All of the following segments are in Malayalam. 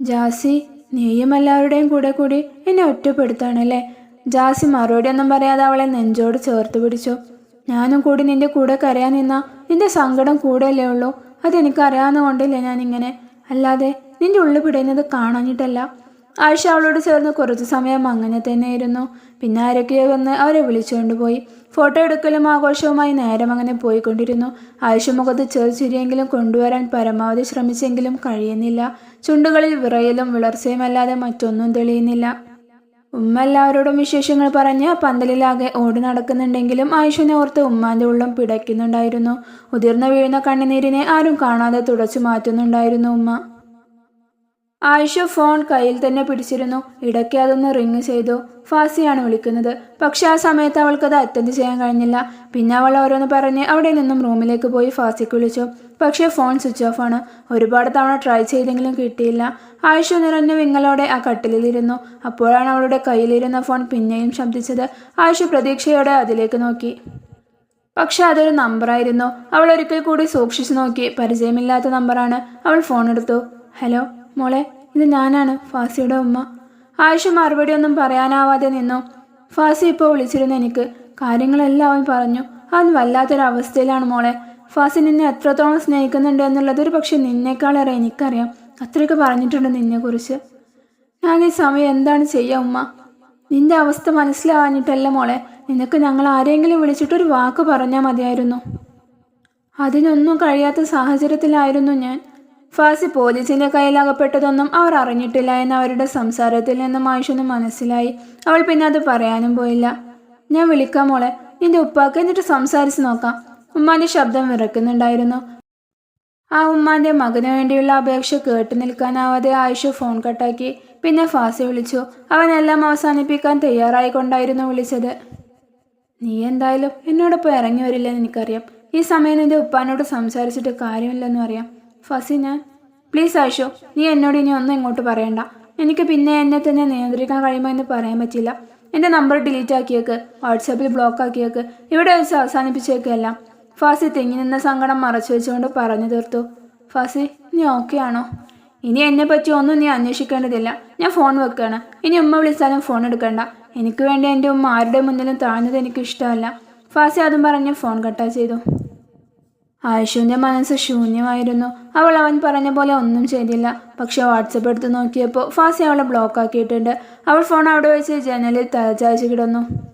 ജാസി നീയും എല്ലാവരുടെയും കൂടെ കൂടി എന്നെ ഒറ്റപ്പെടുത്താണല്ലേ? ജാസി മറുപടി ഒന്നും പറയാതെ അവളെ നെഞ്ചോട് ചേർത്ത് പിടിച്ചു. ഞാനും കൂടി നിന്റെ കൂടെ കരയാൻ നിന്നാ നിന്റെ സങ്കടം കൂടെയല്ലേ ഉള്ളൂ? അതെനിക്കറിയാവുന്ന കൊണ്ടില്ലേ ഞാനിങ്ങനെ? അല്ലാതെ നിന്റെ ഉള്ളിൽ പിടയുന്നത് കാണാഞ്ഞിട്ടല്ല. ആയിഷ അവളോട് ചേർന്ന് കുറച്ചു സമയം അങ്ങനെ തന്നെയായിരുന്നു. പിന്നെ ആരൊക്കെയോ വന്ന് അവരെ വിളിച്ചുകൊണ്ട് പോയി. ഫോട്ടോ എടുക്കലും ആഘോഷവുമായി നേരം അങ്ങനെ പോയിക്കൊണ്ടിരുന്നു. ആയിഷ മുഖത്ത് ചെറുചിരിയെങ്കിലും കൊണ്ടുവരാൻ പരമാവധി ശ്രമിച്ചെങ്കിലും കഴിയുന്നില്ല. ചുണ്ടുകളിൽ വിറയലും വിളർച്ചയുമല്ലാതെ മറ്റൊന്നും തെളിയുന്നില്ല. ഉമ്മ എല്ലാവരോടും വിശേഷങ്ങൾ പറഞ്ഞ് പന്തലിലാകെ ഓടി നടക്കുന്നുണ്ടെങ്കിലും ആയുഷിനെ ഓർത്ത് ഉമ്മാന്റെ ഉള്ളം പിടയ്ക്കുന്നുണ്ടായിരുന്നു. ഉതിർന്നു വീഴുന്ന കണ്ണുനീരിനെ ആരും കാണാതെ തുടച്ചു മാറ്റുന്നുണ്ടായിരുന്നു ഉമ്മ. ആയിഷ ഫോൺ കയ്യിൽ തന്നെ പിടിച്ചിരുന്നു. ഇടയ്ക്ക് അതൊന്ന് റിങ് ചെയ്തു. ഫാസിയാണ് വിളിക്കുന്നത്. പക്ഷെ ആ സമയത്ത് അവൾക്കത് അറ്റൻഡ് ചെയ്യാൻ കഴിഞ്ഞില്ല. പിന്നെ അവൾ ഓരോന്ന് പറഞ്ഞ് അവിടെ നിന്നും റൂമിലേക്ക് പോയി ഫാസിക്ക് വിളിച്ചു. പക്ഷേ ഫോൺ സ്വിച്ച് ഓഫ് ആണ്. ഒരുപാട് തവണ ട്രൈ ചെയ്തെങ്കിലും കിട്ടിയില്ല. ആയിഷ നിറഞ്ഞ വിങ്ങലോടെ ആ കട്ടിലിരുന്നു അപ്പോഴാണ് അവളുടെ കയ്യിലിരുന്ന ഫോൺ പിന്നെയും ശബ്ദിച്ചത്. ആയിഷ പ്രതീക്ഷയോടെ അതിലേക്ക് നോക്കി. പക്ഷെ അതൊരു നമ്പറായിരുന്നു. അവൾ ഒരിക്കൽ കൂടി സൂക്ഷിച്ചു നോക്കി. പരിചയമില്ലാത്ത നമ്പറാണ്. അവൾ ഫോൺ എടുത്തു. ഹലോ? മോളെ ഇത് ഞാനാണ് ഫാസിയുടെ ഉമ്മ. ആയിഷ മറുപടി ഒന്നും പറയാനാവാതെ നിന്നു. ഫാസി ഇപ്പോൾ വിളിച്ചിരുന്നു എനിക്ക്. കാര്യങ്ങളെല്ലാം അവൻ പറഞ്ഞു. അവൻ വല്ലാത്തൊരവസ്ഥയിലാണ് മോളെ. ഫാസി നിന്നെ എത്രത്തോളം സ്നേഹിക്കുന്നുണ്ട് എന്നുള്ളത് ഒരു പക്ഷെ നിന്നേക്കാളേറെ എനിക്കറിയാം. അത്രയൊക്കെ പറഞ്ഞിട്ടുണ്ട് നിന്നെക്കുറിച്ച്. ഞാൻ ഈ സമയം എന്താണ് ചെയ്യുക ഉമ്മ? നിന്റെ അവസ്ഥ മനസ്സിലാവാഞ്ഞിട്ടല്ല മോളെ. നിനക്ക് ഞങ്ങൾ ആരെങ്കിലും വിളിച്ചിട്ടൊരു വാക്ക് പറഞ്ഞാൽ മതിയായിരുന്നു. അതിനൊന്നും കഴിയാത്ത സാഹചര്യത്തിലായിരുന്നു ഞാൻ. ഫാസി പോലീസിന്റെ കയ്യിലകപ്പെട്ടതൊന്നും അവർ അറിഞ്ഞിട്ടില്ല എന്ന് അവരുടെ സംസാരത്തിൽ നിന്നും ആയിഷൊന്നും മനസ്സിലായി. അവൾ പിന്നെ അത് പറയാനും പോയില്ല. ഞാൻ വിളിക്കാം മോളെ. നിന്റെ ഉപ്പാക്ക് എന്നിട്ട് സംസാരിച്ച് നോക്കാം. ഉമ്മാന്റെ ശബ്ദം വിറക്കുന്നുണ്ടായിരുന്നു. ആ ഉമ്മാന്റെ മകന് വേണ്ടിയുള്ള അപേക്ഷ കേട്ടു നിൽക്കാനാവാതെ ആയിഷ ഫോൺ കട്ടാക്കി. പിന്നെ ഫാസി വിളിച്ചു. അവനെല്ലാം അവസാനിപ്പിക്കാൻ തയ്യാറായിക്കൊണ്ടായിരുന്നു വിളിച്ചത്. നീ എന്തായാലും എന്നോടൊപ്പം ഇറങ്ങി വരില്ലെന്ന് എനിക്കറിയാം. ഈ സമയം നിന്റെ ഉപ്പാനോട് സംസാരിച്ചിട്ട് കാര്യമില്ലെന്നും അറിയാം. ഫസി ഞാൻ പ്ലീസ് ആയിഷു നീ എന്നോട് ഇനി ഒന്നും ഇങ്ങോട്ട് പറയണ്ട. എനിക്ക് പിന്നെ എന്നെ തന്നെ നിയന്ത്രിക്കാൻ കഴിയുമോ എന്ന് പറയാൻ പറ്റില്ല. എന്റെ നമ്പർ ഡിലീറ്റ് ആക്കിയേക്ക് വാട്സാപ്പിൽ ബ്ലോക്ക് ആക്കിയേക്ക് ഇവിടെ വെച്ച് അവസാനിപ്പിച്ചേക്കെല്ലാം ഫാസി തിങ്ങി നിന്ന സങ്കടം മറച്ചു വെച്ചുകൊണ്ട് പറഞ്ഞു തീർത്തു. ഫാസി നീ ഓക്കെ ആണോ? ഇനി എന്നെ പറ്റി ഒന്നും നീ അന്വേഷിക്കേണ്ടതില്ല. ഞാൻ ഫോൺ വെക്കുകയാണ് ഇനി ഉമ്മ വിളിച്ചാലും ഫോൺ എടുക്കണ്ട. എനിക്ക് വേണ്ടി എന്റെ ഉമ്മ ആരുടെ മുന്നിലും താഴ്ന്നത് എനിക്ക് ഇഷ്ടമല്ല ഫാസി അതും പറഞ്ഞ് ഫോൺ കട്ടാ ചെയ്തു. ആയിഷുവിന്റെ മനസ്സ് ശൂന്യമായിരുന്നു. അവൾ അവൻ പറഞ്ഞ പോലെ ഒന്നും ചെയ്തില്ല. പക്ഷെ വാട്സപ്പ് എടുത്ത് നോക്കിയപ്പോൾ ഫാസി അവളെ ബ്ലോക്ക് ആക്കിയിട്ടുണ്ട്. അവൾ ഫോൺ അവിടെ വെച്ച് ജനലിൽ തലചായ്ച്ച് കിടന്നു.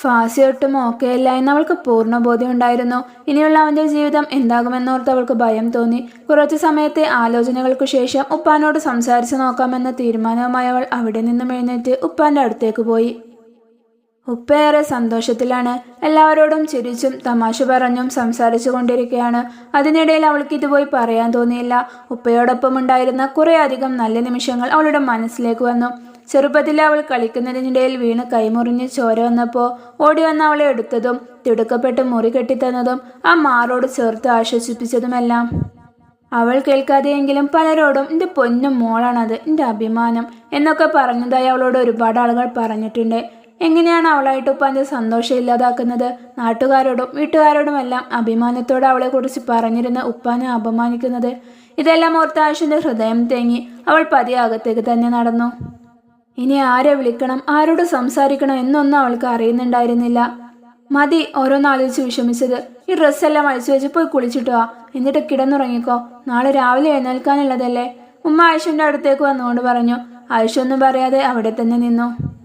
ഫാസി ഒട്ടും ഓക്കെയല്ല എന്ന് അവൾക്ക് പൂർണ ബോധ്യം ഉണ്ടായിരുന്നു. ഇനിയുള്ള അവന്റെ ജീവിതം എന്താകുമെന്നോർത്ത് അവൾക്ക് ഭയം തോന്നി. കുറച്ച് സമയത്തെ ആലോചനകൾക്ക് ശേഷം ഉപ്പാനോട് സംസാരിച്ചു നോക്കാമെന്ന തീരുമാനവുമായി അവൾ അവിടെ നിന്നും എഴുന്നേറ്റ് ഉപ്പാന്റെ അടുത്തേക്ക് പോയി. ഉപ്പയേറെ സന്തോഷത്തിലാണ് എല്ലാവരോടും ചിരിച്ചും തമാശ പറഞ്ഞും സംസാരിച്ചു കൊണ്ടിരിക്കുകയാണ് അതിനിടയിൽ അവൾക്ക് ഇതുപോയി പറയാൻ തോന്നിയില്ല. ഉപ്പയോടൊപ്പം ഉണ്ടായിരുന്ന കുറേയധികം നല്ല നിമിഷങ്ങൾ അവളുടെ മനസ്സിലേക്ക് വന്നു. ചെറുപ്പത്തിൽ അവൾ കളിക്കുന്നതിനിടയിൽ വീണ് കൈമുറിഞ്ഞ് ചോര വന്നപ്പോൾ ഓടി വന്ന് അവളെ എടുത്തതും തിടുക്കപ്പെട്ട് മുറി കെട്ടിത്തന്നതും ആ മാറോട് ചേർത്ത് ആശ്വസിപ്പിച്ചതുമെല്ലാം. അവൾ കേൾക്കാതെയെങ്കിലും പലരോടും എന്റെ പൊന്നും മോളാണത് എന്റെ അഭിമാനം എന്നൊക്കെ പറഞ്ഞതായി അവളോട് ഒരുപാട് ആളുകൾ പറഞ്ഞിട്ടുണ്ട്. എങ്ങനെയാണ് അവളായിട്ട് ഉപ്പാന്റെ സന്തോഷം ഇല്ലാതാക്കുന്നത്? നാട്ടുകാരോടും വീട്ടുകാരോടുമെല്ലാം അഭിമാനത്തോടെ അവളെക്കുറിച്ച് പറഞ്ഞിരുന്ന ഉപ്പാനെ അപമാനിക്കുന്നത്. ഇതെല്ലാം ഓർത്ത ആശുവിന്റെ ഹൃദയം തേങ്ങി അവൾ പതിയെ അകത്തേക്ക് തന്നെ നടന്നു. ഇനി ആരെ വിളിക്കണം? ആരോട് സംസാരിക്കണം? എന്നൊന്നും അവൾക്ക് അറിയുന്നുണ്ടായിരുന്നില്ല. മതി ഓരോന്നാലോചിച്ച് വിഷമിച്ചത്. ഈ ഡ്രസ്സെല്ലാം അഴിച്ചു വെച്ച് പോയി കുളിച്ചിട്ട് വാ. എന്നിട്ട് കിടന്നുറങ്ങിക്കോ. നാളെ രാവിലെ എഴുന്നേൽക്കാനുള്ളതല്ലേ? ഉമ്മ ആയിഷന്റെ അടുത്തേക്ക് വന്നുകൊണ്ട് പറഞ്ഞു. ആയിഷ ഒന്നും പറയാതെ അവിടെ തന്നെ നിന്നു.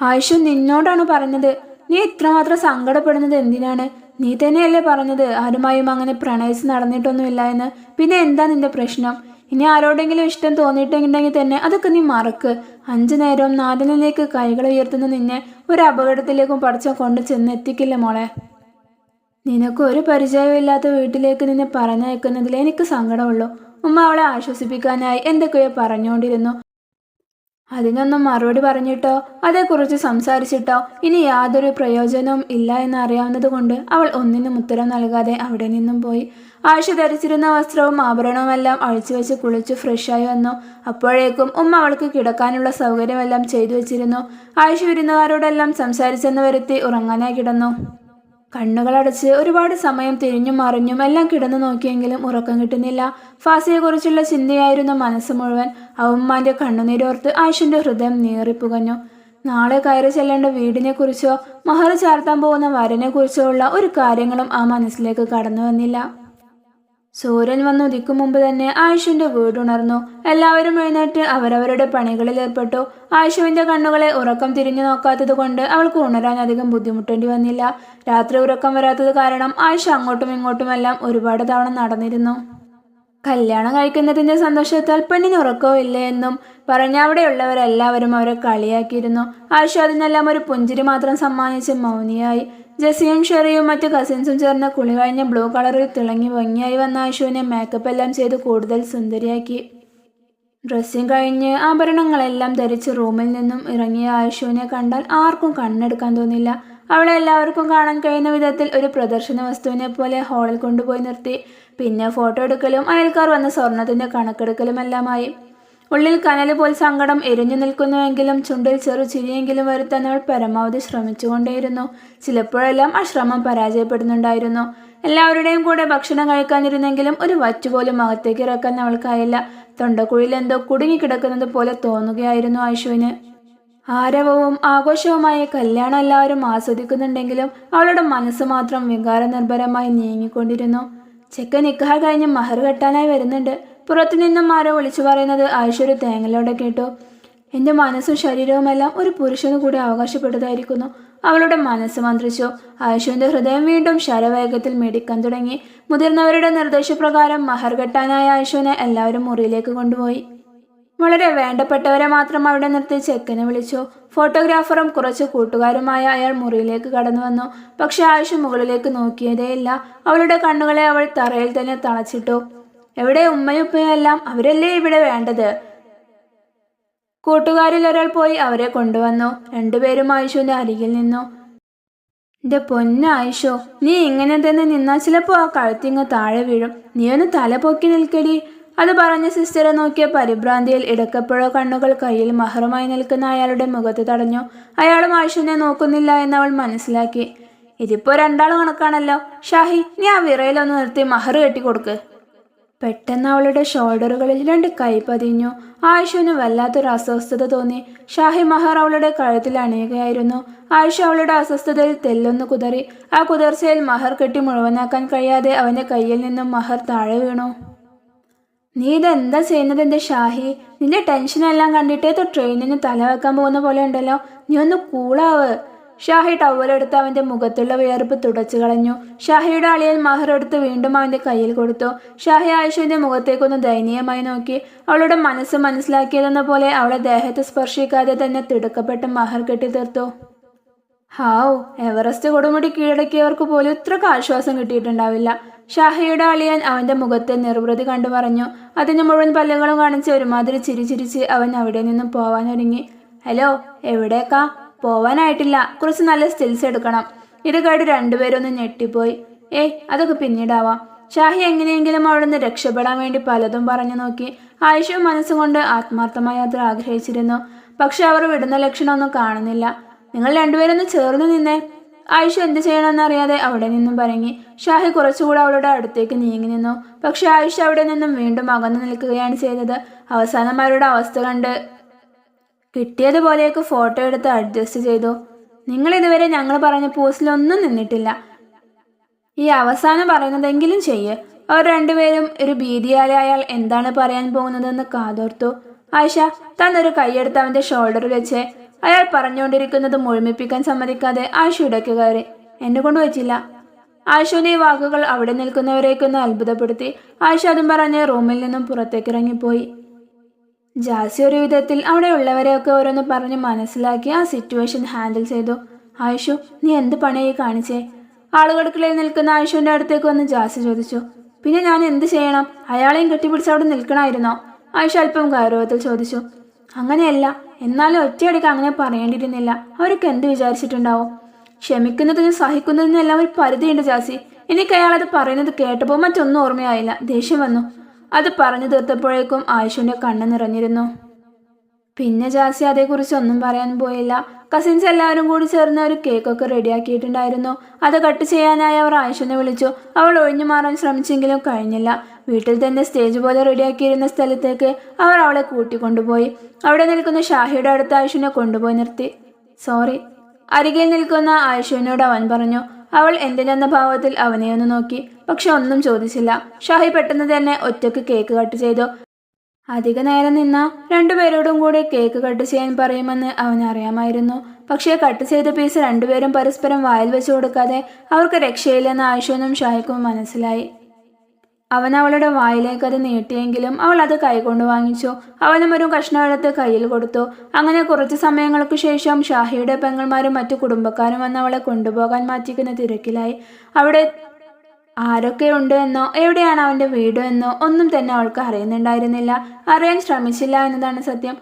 ആയിഷ നിന്നോടാണ് പറഞ്ഞത്. നീ ഇത്രമാത്രം സങ്കടപ്പെടുന്നത് എന്തിനാണ്? നീ തന്നെയല്ലേ പറഞ്ഞത് ആരുമായും അങ്ങനെ പ്രണയിച്ച് നടന്നിട്ടൊന്നുമില്ല എന്ന്. പിന്നെ എന്താ നിന്റെ പ്രശ്നം? ഇനി ആരോടെങ്കിലും ഇഷ്ടം തോന്നിയിട്ടുണ്ടെങ്കിൽ തന്നെ അതൊക്കെ നീ മറക്ക്. അഞ്ചു നേരവും നാലിനിലേക്ക് കൈകൾ ഉയർത്തുന്ന നിന്നെ ഒരു അപകടത്തിലേക്കും പഠിച്ച കൊണ്ട് ചെന്ന് എത്തിക്കില്ല മോളെ. നിനക്ക് ഒരു പരിചയമില്ലാത്ത വീട്ടിലേക്ക് നിന്നെ പറഞ്ഞയക്കുന്നതിൽ എനിക്ക് സങ്കടമുള്ളൂ. ഉമ്മ അവളെ ആശ്വസിപ്പിക്കാനായി എന്തൊക്കെയോ പറഞ്ഞുകൊണ്ടിരുന്നു. അതിനൊന്നും മറുപടി പറഞ്ഞിട്ടോ? അതേക്കുറിച്ച് സംസാരിച്ചിട്ടോ? ഇനി യാതൊരു പ്രയോജനവും ഇല്ല എന്നറിയാവുന്നതുകൊണ്ട് അവൾ ഒന്നിനും ഉത്തരം നൽകാതെ അവിടെ നിന്നും പോയി. ആഴ്ച ധരിച്ചിരുന്ന വസ്ത്രവും ആഭരണവുമെല്ലാം അഴിച്ചു വെച്ച് കുളിച്ച് ഫ്രഷായി വന്നു. അപ്പോഴേക്കും ഉമ്മ അവൾക്ക് കിടക്കാനുള്ള സൗകര്യമെല്ലാം ചെയ്തു വെച്ചിരുന്നു. ആഴ്ച വിരുന്നുകാരോടെല്ലാം സംസാരിച്ചെന്ന് വരുത്തി ഉറങ്ങാനായി കിടന്നു. കണ്ണുകളടച്ച് ഒരുപാട് സമയം തിരിഞ്ഞും മറിഞ്ഞും എല്ലാം കിടന്നു നോക്കിയെങ്കിലും ഉറക്കം കിട്ടുന്നില്ല. ഫാസിയെക്കുറിച്ചുള്ള ചിന്തയായിരുന്നു മനസ്സ് മുഴുവൻ അവന്മാന്റെ കണ്ണുനീരോർത്ത് ആയിഷന്റെ ഹൃദയം നീറിപ്പുകഞ്ഞു നാളെ കയറി ചെല്ലേണ്ട വീടിനെക്കുറിച്ചോ മഹർ ചാർത്താൻ പോകുന്ന വരനെക്കുറിച്ചോ ഉള്ള ഒരു കാര്യങ്ങളും ആ മനസ്സിലേക്ക് കടന്നു വന്നില്ല. സൂര്യൻ വന്ന് ഉദിക്കും മുമ്പ് തന്നെ ആയുഷിന്റെ വീടുണർന്നു. എല്ലാവരും എഴുന്നേറ്റ് അവരവരുടെ പണികളിൽ ഏർപ്പെട്ടു. ആയുഷുവിന്റെ കണ്ണുകളെ ഉറക്കം തിരിഞ്ഞു നോക്കാത്തത് കൊണ്ട് അവൾക്ക് ഉണരാൻ അധികം ബുദ്ധിമുട്ടേണ്ടി വന്നില്ല. രാത്രി ഉറക്കം വരാത്തത് കാരണം ആയുഷ അങ്ങോട്ടും ഇങ്ങോട്ടുമെല്ലാം ഒരുപാട് തവണ നടന്നിരുന്നു. കല്യാണം കഴിക്കുന്നതിന്റെ സന്തോഷത്താൽ പെണ്ണിന് ഉറക്കവും ഇല്ല എന്നും പറഞ്ഞ അവിടെയുള്ളവരെല്ലാവരും അവരെ കളിയാക്കിയിരുന്നു. ആയിഷ അതിനെല്ലാം ഒരു പുഞ്ചിരി മാത്രം സമ്മാനിച്ച് മൗനിയായി. ജസിയും ഷെറിയും മറ്റു കസിൻസും ചേർന്ന് കുളി കഴിഞ്ഞ ബ്ലൂ കളറിൽ തിളങ്ങി ഭംഗിയായി വന്ന ആശുവിനെ മേക്കപ്പ് എല്ലാം ചെയ്ത് കൂടുതൽ സുന്ദരിയാക്കി. ഡ്രസ്സിങ് കഴിഞ്ഞ് ആഭരണങ്ങളെല്ലാം ധരിച്ച് റൂമിൽ നിന്നും ഇറങ്ങിയ ആയുഷുവിനെ കണ്ടാൽ ആർക്കും കണ്ണെടുക്കാൻ തോന്നില്ല. അവളെ എല്ലാവർക്കും കാണാൻ കഴിയുന്ന വിധത്തിൽ ഒരു പ്രദർശന വസ്തുവിനെ പോലെ ഹാളിൽ കൊണ്ടുപോയി നിർത്തി. പിന്നെ ഫോട്ടോ എടുക്കലും അയൽക്കാർ വന്ന സ്വർണത്തിന്റെ കണക്കെടുക്കലും എല്ലാമായി ഉള്ളിൽ കനൽ പോലെ സങ്കടം എരിഞ്ഞു നിൽക്കുന്നുവെങ്കിലും ചുണ്ടിൽ ചെറു ചിരിയെങ്കിലും വരുത്താൻ അവൾ പരമാവധി ശ്രമിച്ചുകൊണ്ടേയിരുന്നു. ചിലപ്പോഴെല്ലാം ആ ശ്രമം പരാജയപ്പെടുന്നുണ്ടായിരുന്നു. എല്ലാവരുടെയും കൂടെ ഭക്ഷണം കഴിക്കാനിരുന്നെങ്കിലും ഒരു വറ്റുപോലും അകത്തേക്ക് ഇറക്കാൻ അവൾക്കായില്ല. തൊണ്ടക്കുഴിയിൽ എന്തോ കുടുങ്ങിക്കിടക്കുന്നത് പോലെ തോന്നുകയായിരുന്നു ആശുവിന് ആരവവും ആഘോഷവുമായ കല്യാണം എല്ലാവരും ആസ്വദിക്കുന്നുണ്ടെങ്കിലും അവളുടെ മനസ്സ് മാത്രം വികാരനിർഭരമായി നീങ്ങിക്കൊണ്ടിരുന്നു. ചെക്കൻ നിക്കാഹ് കഴിഞ്ഞ് മഹർ കെട്ടാനായി വരുന്നുണ്ട്. പുറത്തുനിന്നും ആരോ വിളിച്ചു പറയുന്നത് ആയിഷ ഒരു തേങ്ങലോടെ കേട്ടു. എന്റെ മനസ്സും ശരീരവുമെല്ലാം ഒരു പുരുഷന് കൂടി അവകാശപ്പെട്ടതായിരിക്കുന്നു അവളുടെ മനസ്സ് മന്ത്രിച്ചു. ആയിഷുവിന്റെ ഹൃദയം വീണ്ടും ശരവേഗത്തിൽ മിടിക്കാൻ തുടങ്ങി. മുതിർന്നവരുടെ നിർദ്ദേശപ്രകാരം മഹർ കെട്ടാനായ ആയിഷുവിനെ എല്ലാവരും മുറിയിലേക്ക് കൊണ്ടുപോയി. വളരെ വേണ്ടപ്പെട്ടവരെ മാത്രം അവിടെ നിർത്തി ചെക്കനെ വിളിച്ചു. ഫോട്ടോഗ്രാഫറും കുറച്ച് കൂട്ടുകാരുമായ അയാൾ മുറിയിലേക്ക് കടന്നു വന്നു. പക്ഷെ ആയിഷ മുകളിലേക്ക് നോക്കിയതേയില്ല. അവളുടെ കണ്ണുകളെ അവൾ തറയിൽ തന്നെ തളച്ചിട്ടു. എവിടെ ഉമ്മയും ഉപ്പയും എല്ലാം അവരല്ലേ ഇവിടെ വേണ്ടത്? കൂട്ടുകാരിൽ ഒരാൾ പോയി അവരെ കൊണ്ടുവന്നു. രണ്ടുപേരും ആയിഷുവിന്റെ അരികിൽ നിന്നു. എന്റെ പൊന്ന ആയിഷോ നീ ഇങ്ങനെ തന്നെ നിന്നാൽ ചിലപ്പോ ആ കഴുത്തിങ്ങ് താഴെ വീഴും. നീ ഒന്ന് തല പൊക്കി നിൽക്കടി. അത് പറഞ്ഞ സിസ്റ്ററെ നോക്കിയ പരിഭ്രാന്തിയിൽ ഇടക്കപ്പോഴോ കണ്ണുകൾ കയ്യിൽ മഹറുമായി നിൽക്കുന്ന അയാളുടെ മുഖത്ത് തടഞ്ഞു. അയാളും ആയിഷുവിനെ നോക്കുന്നില്ല എന്ന് അവൾ മനസ്സിലാക്കി. ഇതിപ്പോ രണ്ടാൾ കണക്കാണല്ലോ. ഷാഹി നീ ആ വിറയിലൊന്ന് നിർത്തി മഹർ കെട്ടിക്കൊടുക്ക്. പെട്ടെന്ന് അവളുടെ ഷോൾഡറുകളിൽ രണ്ട് കൈ പതിഞ്ഞു. ആയിഷുവിന് വല്ലാത്തൊരു അസ്വസ്ഥത തോന്നി. ഷാഹി മഹർ അവളുടെ കഴുത്തിൽ അണിയുകയായിരുന്നു. ആയിഷ അവളുടെ അസ്വസ്ഥതയിൽ തെല്ലൊന്ന് കുതറി. ആ കുതിർച്ചയിൽ മഹർ കെട്ടി മുഴുവനാക്കാൻ കഴിയാതെ അവന്റെ കയ്യിൽ നിന്നും മഹർ താഴെ വീണു. നീ ഇതെന്താ ചെയ്യുന്നത് എന്റെ ഷാഹി? നിന്റെ ടെൻഷനെല്ലാം കണ്ടിട്ട് ട്രെയിനിന് തല വെക്കാൻ പോകുന്ന പോലെ ഉണ്ടല്ലോ. നീ ഒന്ന് കൂളാവ് ഷാഹി ടവലെടുത്ത് അവന്റെ മുഖത്തുള്ള വിയർപ്പ് തുടച്ചു കളഞ്ഞു. ഷാഹിയുടെ അളിയൻ മഹർ എടുത്ത് വീണ്ടും അവന്റെ കയ്യിൽ കൊടുത്തു. ഷാഹി ആയിഷുവിന്റെ മുഖത്തേക്കൊന്ന് ദയനീയമായി നോക്കി. അവളുടെ മനസ്സ് മനസ്സിലാക്കിയതെന്ന പോലെ അവളെ ദേഹത്തെ സ്പർശിക്കാതെ തന്നെ തിടുക്കപ്പെട്ട് മഹർ കെട്ടി തീർത്തു. ഹാവ് എവറസ്റ്റ് കൊടുമുടി കീഴടക്കിയവർക്ക് പോലും ഇത്രക്ക് ആശ്വാസം കിട്ടിയിട്ടുണ്ടാവില്ല. ഷാഹിയുടെ അളിയൻ അവന്റെ മുഖത്തെ നിർവൃതി കണ്ടു പറഞ്ഞു. അതിന് മുഴുവൻ പല്ലുകളും കാണിച്ച് ഒരുമാതിരി ചിരി ചിരിച്ച് അവൻ അവിടെ നിന്നും പോവാൻ ഒരുങ്ങി ഹലോ എവിടേക്കാ? പോവാനായിട്ടില്ല. കുറച്ച് നല്ല സ്റ്റിൽസ് എടുക്കണം. ഇത് കേട്ട് രണ്ടുപേരും ഒന്ന് ഞെട്ടിപ്പോയി. ഏയ് അതൊക്കെ പിന്നീടാവാം. ഷാഹി എങ്ങനെയെങ്കിലും അവിടുന്ന് രക്ഷപ്പെടാൻ വേണ്ടി പലതും പറഞ്ഞു നോക്കി. ആയിഷ മനസ്സുകൊണ്ട് ആത്മാർത്ഥമായി അത് ആഗ്രഹിച്ചിരുന്നു. പക്ഷെ അവർ വിടുന്ന ലക്ഷണമൊന്നും കാണുന്നില്ല. നിങ്ങൾ രണ്ടുപേരൊന്ന് ചേർന്ന് നിന്നേ. ആയിഷ എന്ത് ചെയ്യണമെന്ന് അറിയാതെ അവിടെ നിന്നും പറങ്ങി ഷാഹി കുറച്ചുകൂടെ അവളുടെ അടുത്തേക്ക് നീങ്ങി നിന്നു. പക്ഷെ ആയിഷ അവിടെ നിന്നും വീണ്ടും അകന്നു നിൽക്കുകയാണ് ചെയ്തത്. അവസാനം അവരുടെ അവസ്ഥ കണ്ട് കിട്ടിയതുപോലെയൊക്കെ ഫോട്ടോ എടുത്ത് അഡ്ജസ്റ്റ് ചെയ്തു. നിങ്ങൾ ഇതുവരെ ഞങ്ങൾ പറഞ്ഞ പോസ്റ്റിലൊന്നും നിന്നിട്ടില്ല. ഈ അവസാനം പറയുന്നതെങ്കിലും ചെയ്യ്. അവർ രണ്ടുപേരും ഒരു ഭീതിയാലയാൽ എന്താണ് പറയാൻ പോകുന്നതെന്ന് കാതോർത്തു. ആയിഷ തന്നൊരു കൈയെടുത്ത് അവന്റെ ഷോൾഡറിൽ വെച്ച് അയാൾ പറഞ്ഞുകൊണ്ടിരിക്കുന്നത് മുഴുമിപ്പിക്കാൻ സമ്മതിക്കാതെ ആയിഷ ഇടയ്ക്ക് കയറി. എന്നെ കൊണ്ടു വെച്ചില്ല ആയിഷയുടെ ഈ വാക്കുകൾ അവിടെ നിൽക്കുന്നവരേക്കൊന്ന് അത്ഭുതപ്പെടുത്തി. ആയിഷ അതും പറഞ്ഞ് റൂമിൽ നിന്നും പുറത്തേക്ക് ഇറങ്ങിപ്പോയി. ജാസി ഒരു വിധത്തിൽ അവിടെ അവിടെയുള്ളവരെയൊക്കെ ഓരോന്ന് പറഞ്ഞ് മനസ്സിലാക്കി ആ സിറ്റുവേഷൻ ഹാൻഡിൽ ചെയ്തു. ആയിഷു നീ എന്ത് പണിയായി കാണിച്ചേ? ആളുകൾക്കിടയിൽ നിൽക്കുന്ന ആയുഷുവിന്റെ അടുത്തേക്ക് വന്ന് ജാസി ചോദിച്ചു. പിന്നെ ഞാൻ എന്ത് ചെയ്യണം? അയാളെയും കെട്ടിപ്പിടിച്ച് അവിടെ നിൽക്കണമായിരുന്നോ ആയിഷ അല്പം ഗൗരവത്തിൽ ചോദിച്ചു. അങ്ങനെയല്ല. എന്നാലും ഒറ്റയടിക്ക് അങ്ങനെ പറയേണ്ടിയിരുന്നില്ല. അവരൊക്കെ എന്ത് വിചാരിച്ചിട്ടുണ്ടാവും? ക്ഷമിക്കുന്നതിനും സഹിക്കുന്നതിനും എല്ലാം ഒരു പരിധിയുണ്ട് ജാസി. എനിക്ക് അയാളത് പറയുന്നത് കേട്ടപ്പോൾ മറ്റൊന്നും ഓർമ്മയായില്ല. ദേഷ്യം വന്നു. അത് പറഞ്ഞു തീർത്തപ്പോഴേക്കും ആയിഷുവിന്റെ കണ്ണ് നിറഞ്ഞിരുന്നു. പിന്നെ ജാസി അതേക്കുറിച്ച് ഒന്നും പറയാൻ പോയില്ല. കസിൻസ് എല്ലാവരും കൂടി ചേർന്ന് ഒരു കേക്കൊക്കെ റെഡിയാക്കിയിട്ടുണ്ടായിരുന്നു അത് കട്ട് ചെയ്യാനായി അവർ ആയിഷനെ വിളിച്ചു. അവൾ ഒഴിഞ്ഞു മാറാൻ ശ്രമിച്ചെങ്കിലും കഴിഞ്ഞില്ല. വീട്ടിൽ തന്നെ സ്റ്റേജ് പോലെ റെഡിയാക്കിയിരുന്ന സ്ഥലത്തേക്ക് അവർ അവളെ കൂട്ടിക്കൊണ്ടുപോയി. അവിടെ നിൽക്കുന്ന ഷാഹിയുടെ അടുത്ത് ആയിഷുവിനെ കൊണ്ടുപോയി നിർത്തി. സോറി അരികിൽ നിൽക്കുന്ന ആയിഷുവിനോട് അവൻ പറഞ്ഞു അവൾ എന്തിനെന്ന ഭാവത്തിൽ അവനെ ഒന്ന് നോക്കി. പക്ഷെ ഒന്നും ചോദിച്ചില്ല. ഷാഹി പെട്ടെന്ന് തന്നെ ഒറ്റയ്ക്ക് കേക്ക് കട്ട് ചെയ്തു. അധിക നേരം നിന്ന രണ്ടുപേരോടും കൂടി കേക്ക് കട്ട് ചെയ്യാൻ പറയുമെന്ന് അവൻ അറിയാമായിരുന്നു. പക്ഷേ കട്ട് ചെയ്ത പീസ് രണ്ടുപേരും പരസ്പരം വായിൽ വെച്ചു കൊടുക്കാതെ അവർക്ക് രക്ഷയില്ലെന്ന ആവശ്യമൊന്നും ഷാഹിക്കും മനസ്സിലായി. അവൻ അവളുടെ വായിലേക്ക് അത് നീട്ടിയെങ്കിലും അവൾ അത് കൈകൊണ്ട് വാങ്ങിച്ചു. അവനും ഒരു കഷ്ണം എടുത്ത് കയ്യിൽ കൊടുത്തു. അങ്ങനെ കുറച്ച് സമയങ്ങൾക്ക് ശേഷം ഷാഹിയുടെ പെങ്ങന്മാരും മറ്റു കുടുംബക്കാരും വന്ന് അവളെ കൊണ്ടുപോകാൻ മാറ്റിക്കുന്ന തിരക്കിലായി. അവിടെ ആരൊക്കെയുണ്ട് എന്നോ എവിടെയാണ് അവന്റെ വീട് എന്നോ ഒന്നും തന്നെ അവൾക്ക് അറിയുന്നുണ്ടായിരുന്നില്ല. അറിയാൻ ശ്രമിച്ചില്ല എന്നതാണ് സത്യം.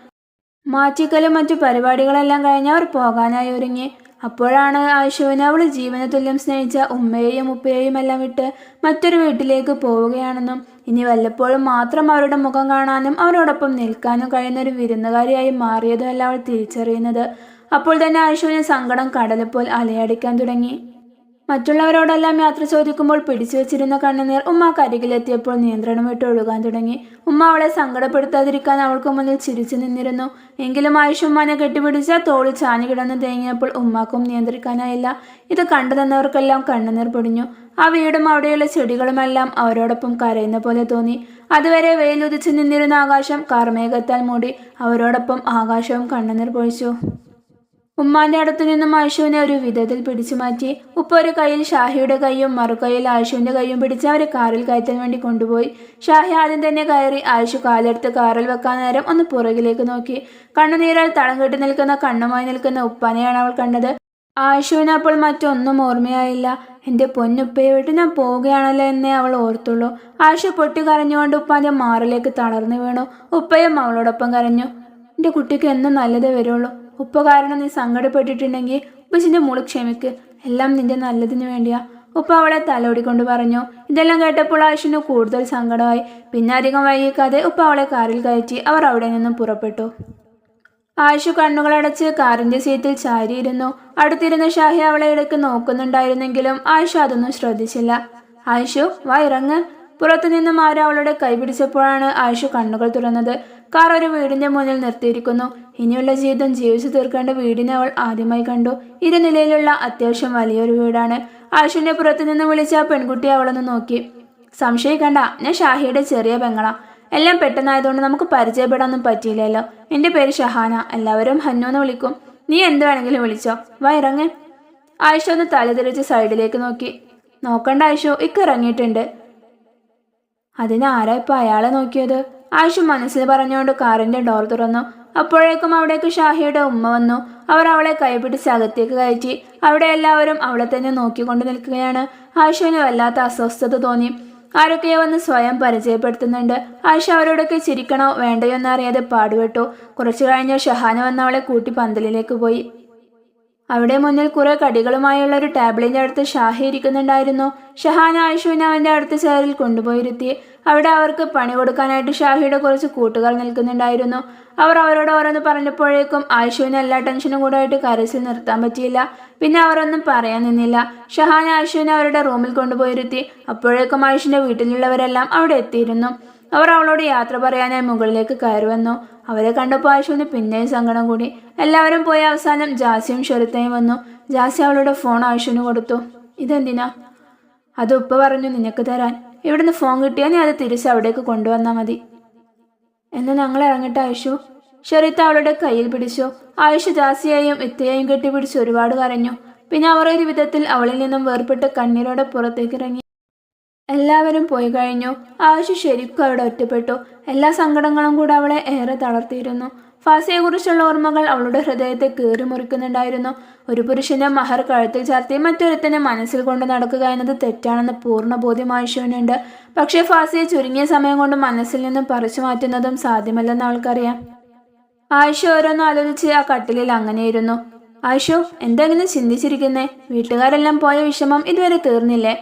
മാറ്റിക്കലും മറ്റു പരിപാടികളെല്ലാം കഴിഞ്ഞ് അവർ പോകാനായി ഒരുങ്ങി. അപ്പോഴാണ് ആശുവിന് അവൾ ജീവന തുല്യം സ്നേഹിച്ച ഉമ്മയെയും ഉപ്പയെയും എല്ലാം വിട്ട് മറ്റൊരു വീട്ടിലേക്ക് പോവുകയാണെന്നും ഇനി വല്ലപ്പോഴും മാത്രം അവരുടെ മുഖം കാണാനും അവരോടൊപ്പം നിൽക്കാനും കഴിയുന്ന ഒരു വിരുന്നുകാരിയായി മാറിയതുമല്ല അവൾ തിരിച്ചറിയുന്നത്. അപ്പോൾ തന്നെ ആശുവിന് സങ്കടം കടലപ്പോൾ അലയടിക്കാൻ തുടങ്ങി. മറ്റുള്ളവരോടെല്ലാം യാത്ര ചോദിക്കുമ്പോൾ പിടിച്ചു വെച്ചിരുന്ന കണ്ണുനീർ ഉമ്മാക്ക് അരികിലെത്തിയപ്പോൾ നിയന്ത്രണം വിട്ട് ഒഴുകാൻ തുടങ്ങി. ഉമ്മ അവളെ സങ്കടപ്പെടുത്താതിരിക്കാൻ അവൾക്ക് മുന്നിൽ ചിരിച്ചു നിന്നിരുന്നു. എങ്കിലും ആയുഷ് ഉമ്മാനെ കെട്ടിപ്പിടിച്ച തോളി ചാഞ്ഞു കിടന്ന് തേങ്ങിയപ്പോൾ ഉമ്മാക്കും നിയന്ത്രിക്കാനായില്ല. ഇത് കണ്ടു തന്നവർക്കെല്ലാം കണ്ണുനീർ പൊടിഞ്ഞു. ആ വീടും അവിടെയുള്ള ചെടികളുമെല്ലാം അവരോടൊപ്പം കരയുന്ന പോലെ തോന്നി. അതുവരെ വെയിലുദിച്ചു നിന്നിരുന്ന ആകാശം കാർമേഘത്താൽ മൂടി. അവരോടൊപ്പം ആകാശവും കണ്ണുനീർ പൊഴിച്ചു. ഉമ്മാന്റെ അടുത്തു നിന്നും ആയിഷുവിനെ ഒരു വിധത്തിൽ പിടിച്ചു മാറ്റി. ഉപ്പ ഒരു കയ്യിൽ ഷാഹിയുടെ കൈയും മറുകൈയിൽ ആയിഷുവിന്റെ കൈയും പിടിച്ച് അവരെ കാറിൽ കയറ്റാൻ വേണ്ടി കൊണ്ടുപോയി. ഷാഹി ആദ്യം തന്നെ കയറി ആയിഷു കാലെടുത്ത് കാറിൽ വെക്കാൻ നേരം ഒന്ന് പുറകിലേക്ക് നോക്കി. കണ്ണുനീരാൽ തളം കെട്ടി നിൽക്കുന്ന കണ്ണുമായി നിൽക്കുന്ന ഉപ്പാനെയാണ് അവൾ കണ്ടത്. ആയിഷുവിന് അപ്പോൾ മറ്റൊന്നും ഓർമ്മയായില്ല. എന്റെ പൊന്നുപ്പയെ വിട്ട് ഞാൻ പോവുകയാണല്ലോ എന്നേ അവൾ ഓർത്തുള്ളൂ. ആയിഷ പൊട്ടി കരഞ്ഞുകൊണ്ട് ഉപ്പാന്റെ മാറിലേക്ക് തളർന്നു വീണു. ഉപ്പയും അവളോടൊപ്പം കരഞ്ഞു. എന്റെ കുട്ടിക്ക് എന്നും നല്ലതേ വരുള്ളൂ. ഉപ്പ കാരണം നീ സങ്കടപ്പെട്ടിട്ടുണ്ടെങ്കിൽ ഉപ്പച്ചിന്റെ മോൾ ക്ഷമിക്ക്. എല്ലാം നിന്റെ നല്ലതിന് വേണ്ടിയാ. ഉപ്പ അവളെ തലോടിക്കൊണ്ട് പറഞ്ഞു. ഇതെല്ലാം കേട്ടപ്പോൾ ആയിഷിന് കൂടുതൽ സങ്കടമായി. പിന്നെ അധികം വൈകിക്കാതെ ഉപ്പ അവളെ കാറിൽ കയറ്റി അവർ അവിടെ നിന്നും പുറപ്പെട്ടു. ആയിഷു കണ്ണുകളടച്ച് കാറിന്റെ സീറ്റിൽ ചാരിയിരുന്നു. അടുത്തിരുന്ന ഷാഹി അവളെ ഇടയ്ക്ക് നോക്കുന്നുണ്ടായിരുന്നെങ്കിലും ആയിഷ അതൊന്നും ശ്രദ്ധിച്ചില്ല. ആയിഷു വാ ഇറങ്ങ്. പുറത്തു നിന്നും ആരോ അവളുടെ കൈ പിടിച്ചപ്പോഴാണ് ആയിഷു കണ്ണുകൾ തുറന്നത്. കാർ ഒരു വീടിന്റെ മുന്നിൽ നിർത്തിയിരിക്കുന്നു. ഇനിയുള്ള ജീവിതം ജീവിച്ചു തീർക്കേണ്ട വീടിനെ അവൾ ആദ്യമായി കണ്ടു. ഇരുനിലയിലുള്ള അത്യാവശ്യം വലിയൊരു വീടാണ്. ആശുവിന്റെ പുറത്തു നിന്ന് വിളിച്ച പെൺകുട്ടി അവളൊന്ന് നോക്കി. സംശയിക്കണ്ട ഞാൻ ഷാഹിയുടെ ചെറിയ പെങ്ങള. എല്ലാം പെട്ടെന്നായതുകൊണ്ട് നമുക്ക് പരിചയപ്പെടാനൊന്നും പറ്റിയില്ലല്ലോ. എന്റെ പേര് ഷഹാന. എല്ലാവരും ഹന്നു എന്ന് വിളിക്കും. നീ എന്ത് വേണമെങ്കിലും വിളിച്ചോ. വാ ഇറങ്ങ്. ആയിഷ ഒന്ന് തലതിരിച്ച് സൈഡിലേക്ക് നോക്കി. നോക്കണ്ട ആയിഷു. ഇക്ക് ഇറങ്ങിയിട്ടുണ്ട്. അതിനാരാ ഇപ്പൊ അയാളെ നോക്കിയത്? ആയിഷു മനസ്സിൽ പറഞ്ഞുകൊണ്ട് കാറിന്റെ ഡോർ തുറന്നു. അപ്പോഴേക്കും അവിടേക്ക് ഷാഹിയുടെ ഉമ്മ വന്നു. അവർ അവളെ കൈപിടിച്ച് അകത്തേക്ക് കയറ്റി. അവിടെ എല്ലാവരും അവളെ തന്നെ നോക്കിക്കൊണ്ട് നിൽക്കുകയാണ്. ആയിഷുവിന് വല്ലാത്ത അസ്വസ്ഥത തോന്നി. ആരൊക്കെയോ വന്ന് സ്വയം പരിചയപ്പെടുത്തുന്നുണ്ട്. ആയിഷ അവരോടൊക്കെ ചിരിക്കണോ വേണ്ടയോ എന്നറിയാതെ പാടുപെട്ടു. കുറച്ചു കഴിഞ്ഞ് ഷഹാന വന്ന് അവളെ കൂട്ടി പന്തലിലേക്ക് പോയി. അവിടെ മുന്നിൽ കുറെ കടികളുമായുള്ള ഒരു ടേബിളിന്റെ അടുത്ത് ഷാഹി ഇരിക്കുന്നുണ്ടായിരുന്നു. ഷഹാന ആയിഷുവിനെ അവന്റെ അടുത്ത ചേറിൽ കൊണ്ടുപോയിരുത്തി. അവിടെ അവർക്ക് പണി കൊടുക്കാനായിട്ട് ഷാഹിയുടെ കുറച്ച് കൂട്ടുകാർ നിൽക്കുന്നുണ്ടായിരുന്നു. അവർ അവരോട് ഓരോന്ന് പറഞ്ഞപ്പോഴേക്കും ആയിഷുവിന് എല്ലാ ടെൻഷനും കൂടെ ആയിട്ട് കരച്ചിൽ നിർത്താൻ പറ്റിയില്ല. പിന്നെ അവരൊന്നും പറയാൻ നിന്നില്ല. ഷഹാന ആയിഷുവിനെ അവരുടെ റൂമിൽ കൊണ്ടുപോയിരുത്തി. അപ്പോഴേക്കും ആയിഷിന്റെ വീട്ടിലുള്ളവരെല്ലാം അവിടെ എത്തിയിരുന്നു. അവർ അവളോട് യാത്ര പറയാനായി മുകളിലേക്ക് കയറി വന്നു. അവരെ കണ്ടപ്പോൾ ആയിഷുവിന് പിന്നെയും സങ്കടം കൂടി. എല്ലാവരും പോയ അവസാനം ജാസിയും ഷെറുത്തയും വന്നു. ജാസി അവളുടെ ഫോൺ ആയിഷുവിന് കൊടുത്തു. ഇതെന്തിനാ? അത് ഉപ്പ പറഞ്ഞു നിനക്ക് തരാൻ. ഇവിടുന്ന് ഫോൺ കിട്ടിയാൽ നീ അത് തിരിച്ച് അവിടേക്ക് കൊണ്ടുവന്നാൽ മതി. എന്ന് ഞങ്ങൾ ഇറങ്ങിട്ട് ആയിഷു. ഷെറിത്ത അവളുടെ കയ്യിൽ പിടിച്ചു. ആയിഷ ജാസിയെയും ഇത്തയെയും കെട്ടിപ്പിടിച്ച് ഒരുപാട് കരഞ്ഞു. പിന്നെ അവർ ഒരു വിധത്തിൽ അവളിൽ നിന്നും വേർപെട്ട് കണ്ണീരോടെ പുറത്തേക്ക് ഇറങ്ങി. എല്ലാവരും പോയി കഴിഞ്ഞു. ആവശ്യ ശരിക്കും അവിടെ ഒറ്റപ്പെട്ടു. എല്ലാ സങ്കടങ്ങളും കൂടെ അവളെ ഏറെ തളർത്തിയിരുന്നു. ഫാസിയെക്കുറിച്ചുള്ള ഓർമ്മകൾ അവളുടെ ഹൃദയത്തെ കീറി മുറിക്കുന്നുണ്ടായിരുന്നു. ഒരു പുരുഷന്റെ മഹർ കഴുത്തിൽ ചാർത്തി മറ്റൊരുത്തനെ മനസ്സിൽ കൊണ്ട് നടക്കുക എന്നത് തെറ്റാണെന്ന് പൂർണ ബോധ്യം ആയിഷുവിനുണ്ട് പക്ഷേ ഫാസിയെ ചുരുങ്ങിയ സമയം കൊണ്ട് മനസ്സിൽ നിന്നും പറിച്ചു മാറ്റുന്നതും സാധ്യമല്ലെന്ന് അവൾക്കറിയാം ആയിഷ ഓരോന്ന് ആലോചിച്ച് ആ കട്ടിലിൽ അങ്ങനെയിരുന്നു. ആയിഷു എന്തെങ്കിലും ചിന്തിച്ചിരിക്കുന്നേ? വീട്ടുകാരെല്ലാം പോയ വിഷമം ഇതുവരെ തീർന്നില്ലേ?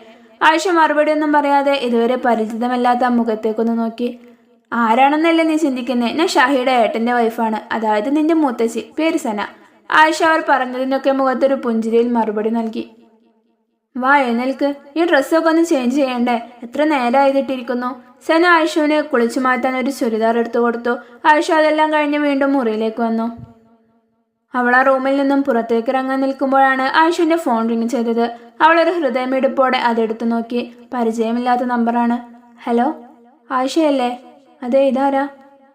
ആയിഷ മറുപടിയൊന്നും പറയാതെ ഇതുവരെ പരിചിതമല്ലാത്ത മുഖത്തേക്കൊന്ന് നോക്കി. ആരാണെന്നല്ലേ നീ ചിന്തിക്കുന്നത് ഞാൻ ഷാഹിയുടെ ഏട്ടന്റെ വൈഫാണ് അതായത് നിന്റെ മൂത്തച്ചി. പേര് സന. ആയിഷ അവർ പറഞ്ഞതിനൊക്കെ മുഖത്തൊരു പുഞ്ചിരിയിൽ മറുപടി നൽകി. വാ എഴുന്നേൽക്ക്. ഈ ഡ്രസ്സൊക്കെ ഒന്ന് ചേഞ്ച് ചെയ്യണ്ടേ? എത്ര നേരമായിട്ടിരിക്കുന്നു സന ആയിഷുവിന് കുളിച്ചു മാറ്റാൻ ഒരു ചുരിദാർ എടുത്തു കൊടുത്തു. ആയിഷ അതെല്ലാം കഴിഞ്ഞ് വീണ്ടും മുറിയിലേക്ക് വന്നു. അവൾ ആ റൂമിൽ നിന്നും പുറത്തേക്ക് ഇറങ്ങാൻ നിൽക്കുമ്പോഴാണ് ആയിഷുവിന്റെ ഫോൺ റിങ് ചെയ്തത്. അവൾ ഒരു ഹൃദയമിടിപ്പോടെ അതെടുത്തു നോക്കി. പരിചയമില്ലാത്ത നമ്പറാണ്. ഹലോ? ആയിഷയല്ലേ? അതെ ഇതാരാ?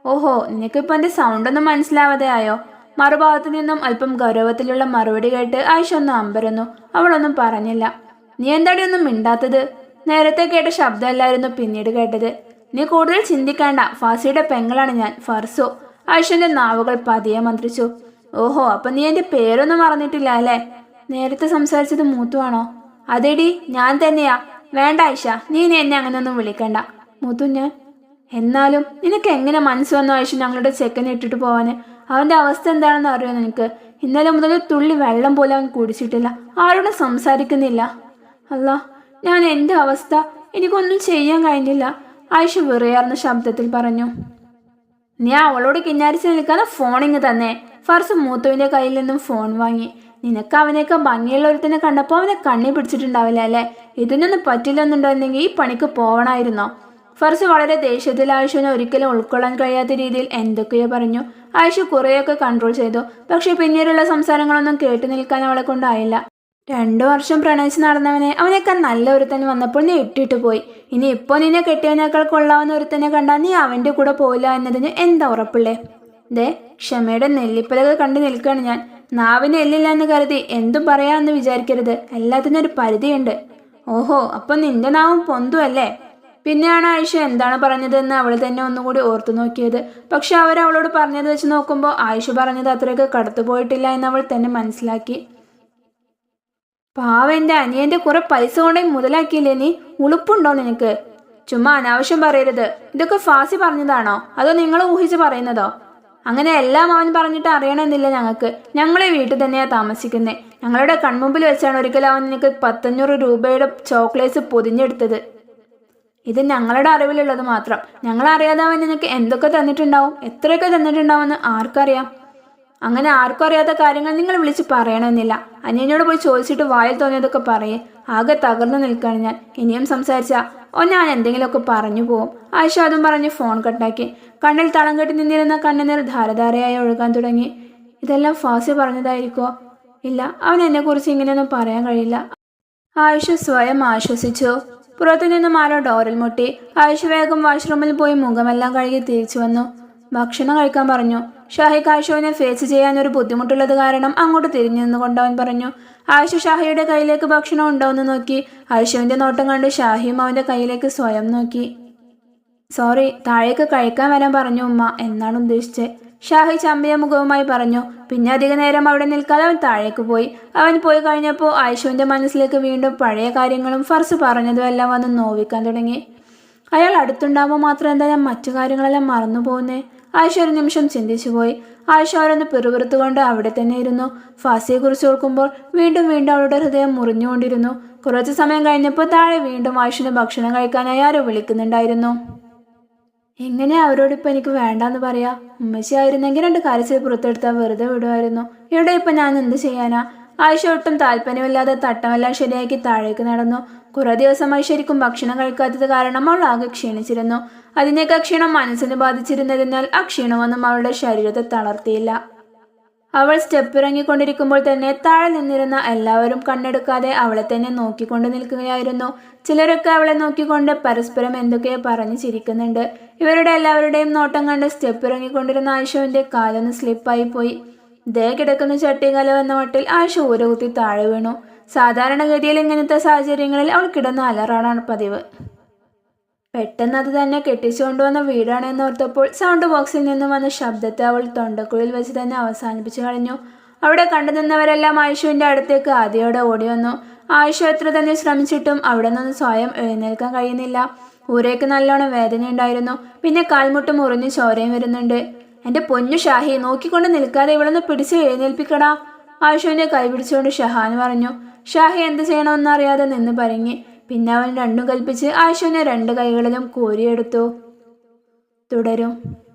ഓഹോ നിനക്കിപ്പോൾ എന്റെ സൗണ്ടൊന്നും മനസ്സിലാവാതെ ആയോ? മറുഭാഗത്തു നിന്നും അല്പം ഗൗരവത്തിലുള്ള മറുപടി കേട്ട് ആയിഷ ഒന്ന് അമ്പരന്നു. അവളൊന്നും പറഞ്ഞില്ല. നീ എന്താടി ഒന്നും മിണ്ടാത്തത്? നേരത്തെ കേട്ട ശബ്ദമല്ലായിരുന്നു പിന്നീട് കേട്ടത്. നീ കൂടുതൽ ചിന്തിക്കേണ്ട. ഫാസിയുടെ പെങ്ങളാണ് ഞാൻ. ഫർസു. ആയിഷന്റെ നാവുകൾ പതിയെ മന്ത്രിച്ചു. ഓഹോ അപ്പൊ നീ എന്റെ പേരൊന്നും മറന്നിട്ടില്ല അല്ലേ? നേരത്തെ സംസാരിച്ചത് മൂത്തുവാണോ? അതേടി ഞാൻ തന്നെയാ. വേണ്ട ഐഷ നീ എന്നെ അങ്ങനെയൊന്നും വിളിക്കണ്ട. മൂത്തു ഞാൻ എന്നാലും നിനക്ക് എങ്ങനെ മനസ്സ് വന്നു ഐഷ ഞങ്ങളുടെ ചെക്കനെ ഇട്ടിട്ട് പോവാന്? അവന്റെ അവസ്ഥ എന്താണെന്ന് അറിയോ നിനക്ക്? ഇന്നലെ മുതൽ തുള്ളി വെള്ളം പോലും അവൻ കുടിച്ചിട്ടില്ല. ആരോടും സംസാരിക്കുന്നില്ല. അല്ല ഞാൻ എന്റെ അവസ്ഥ എനിക്കൊന്നും ചെയ്യാൻ കഴിഞ്ഞില്ല. ആയിഷ വെറിയാർന്ന ശബ്ദത്തിൽ പറഞ്ഞു. നീ അവളോട് കിന്നാരിച്ച് നിൽക്കാതെ ഫോണിങ് തന്നെ. ഫർസ് മൂത്തുവിന്റെ കയ്യിൽ നിന്നും ഫോൺ വാങ്ങി. നിനക്ക് അവനെയൊക്കെ ഭംഗിയുള്ള ഒരുത്തിനെ കണ്ടപ്പോൾ അവനെ കണ്ണി പിടിച്ചിട്ടുണ്ടാവില്ല അല്ലേ? ഇതിനൊന്നും പറ്റില്ലെന്നുണ്ടെങ്കിൽ ഈ പണിക്ക് പോവണമായിരുന്നോ ഫർസ് വളരെ ദേഷ്യത്തിൽ ആയുഷിനെ ഒരിക്കലും ഉൾക്കൊള്ളാൻ കഴിയാത്ത രീതിയിൽ എന്തൊക്കെയോ പറഞ്ഞു. ആയുഷ് കുറേയൊക്കെ കൺട്രോൾ ചെയ്തു. പക്ഷെ പിന്നീടുള്ള സംസാരങ്ങളൊന്നും കേട്ടു നിൽക്കാൻ അവളെ കൊണ്ടായില്ല. രണ്ടു വർഷം പ്രണയിച്ച് നടന്നവനെ അവനേക്കാൾ നല്ല ഒരുത്തൻ വന്നപ്പോൾ നീ ഇട്ടിട്ട് പോയി. ഇനി ഇപ്പൊ നിന്നെ കെട്ടിയവനേക്കാൾ കൊള്ളാവുന്ന ഒരുത്തനെ കണ്ടാൽ നീ അവന്റെ കൂടെ പോയില്ല എന്നതിന് എന്താ ഉറപ്പില്ലേ ദേ ക്ഷമയുടെ നെല്ലിപ്പലകൾ കണ്ടു നിൽക്കുകയാണ് ഞാൻ. നാവിന് എല്ലില്ല എന്ന് കരുതി എന്തും പറയാമെന്ന് വിചാരിക്കരുത്. എല്ലാത്തിനും ഒരു പരിധിയുണ്ട്. ഓഹോ അപ്പൊ നിന്റെ നാവും പൊന്തു അല്ലേ? പിന്നെയാണ് ആയിഷ എന്താണ് പറഞ്ഞതെന്ന് അവൾ തന്നെ ഒന്നുകൂടി ഓർത്തു നോക്കിയത്. പക്ഷെ അവരവളോട് പറഞ്ഞത് വെച്ച് നോക്കുമ്പോൾ ആയിഷ പറഞ്ഞത് അത്രയ്ക്ക് കടത്തുപോയിട്ടില്ല എന്ന് അവൾ തന്നെ മനസ്സിലാക്കി. പാവ അനിയന്റെ കുറെ പൈസ കൊണ്ടേ മുതലാക്കിയില്ലേ നീ? ഉളുപ്പുണ്ടോ നിനക്ക്? ചുമ്മാ അനാവശ്യം പറയരുത്. ഇതൊക്കെ ഫാസി പറഞ്ഞതാണോ? അതോ നിങ്ങൾ ഊഹിച്ച് പറയുന്നതോ? അങ്ങനെ എല്ലാം അവൻ പറഞ്ഞിട്ട് അറിയണമെന്നില്ല ഞങ്ങൾക്ക്. ഞങ്ങളെ വീട്ടിൽ തന്നെയാ താമസിക്കുന്നത് ഞങ്ങളുടെ കൺമുമ്പിൽ വെച്ചാണ് ഒരിക്കലും അവൻ നിനക്ക് പത്തഞ്ഞൂറ് രൂപയുടെ ചോക്ലേറ്റ്സ് പൊതിഞ്ഞെടുത്തത്. ഇത് ഞങ്ങളുടെ അറിവിലുള്ളത് മാത്രം. ഞങ്ങൾ അറിയാതെ അവൻ നിനക്ക് എന്തൊക്കെ തന്നിട്ടുണ്ടാവും? എത്രയൊക്കെ തന്നിട്ടുണ്ടാവുമെന്ന് ആർക്കറിയാം? അങ്ങനെ ആർക്കും അറിയാത്ത കാര്യങ്ങൾ നിങ്ങൾ വിളിച്ച് പറയണമെന്നില്ല. അനിയനോട് പോയി ചോദിച്ചിട്ട് വായിൽ തോന്നിയതൊക്കെ പറയേ. ആകെ തകർന്നു നിൽക്കുകയാണ് ഞാൻ. ഇനിയും സംസാരിച്ചാ ഓ ഞാൻ എന്തെങ്കിലുമൊക്കെ പറഞ്ഞു പോവും. ആയിഷ അതും പറഞ്ഞ് ഫോൺ കട്ടാക്കി. കണ്ണിൽ തളം കെട്ടി നിന്നിരുന്ന കണ്ണുനീർ ധാരധാരയായി ഒഴുകാൻ തുടങ്ങി. ഇതെല്ലാം ഫാസി പറഞ്ഞതായിരിക്കോ? ഇല്ല അവൻ എന്നെക്കുറിച്ച് ഇങ്ങനെയൊന്നും പറയാൻ കഴിയില്ല. ആയിഷ സ്വയം ആശ്വസിച്ചു. പുറത്തു നിന്നും ആരോ ഡോറിൽ മുട്ടി. ആയിഷ വേഗം വാഷ്റൂമിൽ പോയി മുഖമെല്ലാം കഴുകി തിരിച്ചു വന്നു. ഭക്ഷണം കഴിക്കാൻ പറഞ്ഞു. ഷാഹിക്ക് ആയിഷുവിനെ ഫേസ് ചെയ്യാൻ ഒരു ബുദ്ധിമുട്ടുള്ളത് കാരണം അങ്ങോട്ട് തിരിഞ്ഞു നിന്നുകൊണ്ട് അവൻ പറഞ്ഞു ആയിഷ ഷാഹിയുടെ കയ്യിലേക്ക് ഭക്ഷണം ഉണ്ടോയെന്ന് നോക്കി. ആയിഷുവിന്റെ നോട്ടം കണ്ട് ഷാഹിയും അവന്റെ കയ്യിലേക്ക് സ്വയം നോക്കി. സോറി താഴേക്ക് കഴിക്കാൻ വരാൻ പറഞ്ഞു ഉമ്മ. എന്നാണ് ഉദ്ദേശിച്ചത്. ഷാഹി ചമ്പിയ മുഖവുമായി പറഞ്ഞു പിന്നെ അധിക നേരം അവിടെ നിൽക്കാതെ അവൻ താഴേക്ക് പോയി. അവൻ പോയി കഴിഞ്ഞപ്പോൾ ആയിഷുവിന്റെ മനസ്സിലേക്ക് വീണ്ടും പഴയ കാര്യങ്ങളും ഫർസ് പറഞ്ഞതും എല്ലാം വന്ന് നോവിക്കാൻ തുടങ്ങി. അയാൾ അടുത്തുണ്ടാകുമ്പോൾ മാത്രം എന്താ ഞാൻ മറ്റു കാര്യങ്ങളെല്ലാം മറന്നു പോകുന്നേ ആയിഷ ഒരു നിമിഷം ചിന്തിച്ചു പോയി. ആയിഷ അവരൊന്ന് പിറുപിറുത്തുകൊണ്ട് അവിടെ തന്നെ ഇരുന്നു. ഫാസിയെക്കുറിച്ച് ഓർക്കുമ്പോൾ വീണ്ടും വീണ്ടും അവളുടെ ഹൃദയം മുറിഞ്ഞുകൊണ്ടിരുന്നു. കുറച്ച് സമയം കഴിഞ്ഞപ്പോൾ താഴെ വീണ്ടും ആയിഷിന് ഭക്ഷണം കഴിക്കാനായി ആരോ വിളിക്കുന്നുണ്ടായിരുന്നു. എങ്ങനെയാ അവരോടിപ്പോൾ എനിക്ക് വേണ്ടാന്ന് പറയാ? ഉമ്മച്ചി ആയിരുന്നെങ്കിൽ രണ്ട് കരച്ചിൽ പുറത്തെടുത്താൽ വെറുതെ വിടുമായിരുന്നു. ഇവിടെ ഇപ്പം ഞാൻ എന്ത് ചെയ്യാനാ? ആയിഷ ഒട്ടും താല്പര്യമില്ലാതെ തട്ടമെല്ലാം ശരിയാക്കി താഴേക്ക് നടന്നു. കുറെ ദിവസമായി ശരിക്കും ഭക്ഷണം കഴിക്കാത്തത് കാരണം അവൾ ആകെ ക്ഷീണിച്ചിരുന്നു. അതിനേക്കാൾ ക്ഷീണം മനസ്സിന് ബാധിച്ചിരുന്നതിനാൽ ആ ക്ഷീണമൊന്നും അവളുടെ ശരീരത്തെ തളർത്തിയില്ല. അവൾ സ്റ്റെപ്പ് ഇറങ്ങിക്കൊണ്ടിരിക്കുമ്പോൾ തന്നെ താഴെ നിന്നിരുന്ന എല്ലാവരും കണ്ണെടുക്കാതെ അവളെ തന്നെ നോക്കിക്കൊണ്ട് നിൽക്കുകയായിരുന്നു. ചിലരൊക്കെ അവളെ നോക്കിക്കൊണ്ട് പരസ്പരം എന്തൊക്കെയോ പറഞ്ഞു ചിരിക്കുന്നുണ്ട്. ഇവരുടെ എല്ലാവരുടെയും നോട്ടം കണ്ട് സ്റ്റെപ്പ് ഇറങ്ങിക്കൊണ്ടിരുന്ന ആയിഷവിന്റെ കാലൊന്ന് സ്ലിപ്പായി പോയി. ദേ കിടക്കുന്ന ചട്ടികലോ എന്ന മട്ടിൽ ആയിഷ ഊരകുത്തി താഴെ വീണു. സാധാരണഗതിയിൽ ഇങ്ങനത്തെ സാഹചര്യങ്ങളിൽ അവൾ കിടന്ന അലറാണ് പതിവ്. പെട്ടെന്ന് അത് തന്നെ കെട്ടിച്ചുകൊണ്ടുവന്ന വീടാണെന്ന് ഓർത്തപ്പോൾ സൗണ്ട് ബോക്സിൽ നിന്നും വന്ന ശബ്ദത്തെ അവൾ തൊണ്ടക്കുഴിൽ വെച്ച് തന്നെ അവസാനിപ്പിച്ചു കളഞ്ഞു. അവിടെ കണ്ടു നിന്നവരെല്ലാം ആയിഷുവിന്റെ അടുത്തേക്ക് ആദ്യയോടെ ഓടി വന്നു. ആയിഷ എത്ര തന്നെ ശ്രമിച്ചിട്ടും അവിടെ നിന്ന് സ്വയം എഴുന്നേൽക്കാൻ കഴിയുന്നില്ല. ഊരേക്ക് നല്ലോണം വേദനയുണ്ടായിരുന്നു. പിന്നെ കാൽമുട്ട് മുറിഞ്ഞ് ചോരയും വരുന്നുണ്ട്. എന്റെ പൊന്നു ഷാഹി നോക്കിക്കൊണ്ട് നിൽക്കാതെ ഇവളൊന്ന് പിടിച്ച് എഴുന്നേൽപ്പിക്കടാ. ആയിഷുവിനെ കൈപിടിച്ചുകൊണ്ട് ഷഹാൻ പറഞ്ഞു ഷാഹി എന്ത് ചെയ്യണമെന്നറിയാതെ നിന്ന് പരങ്ങി. പിന്നെ അവൻ രണ്ടും കൽപ്പിച്ച് ആയിഷുവിനെ രണ്ട് കൈകളിലും കോരിയെടുത്തു. തുടരും.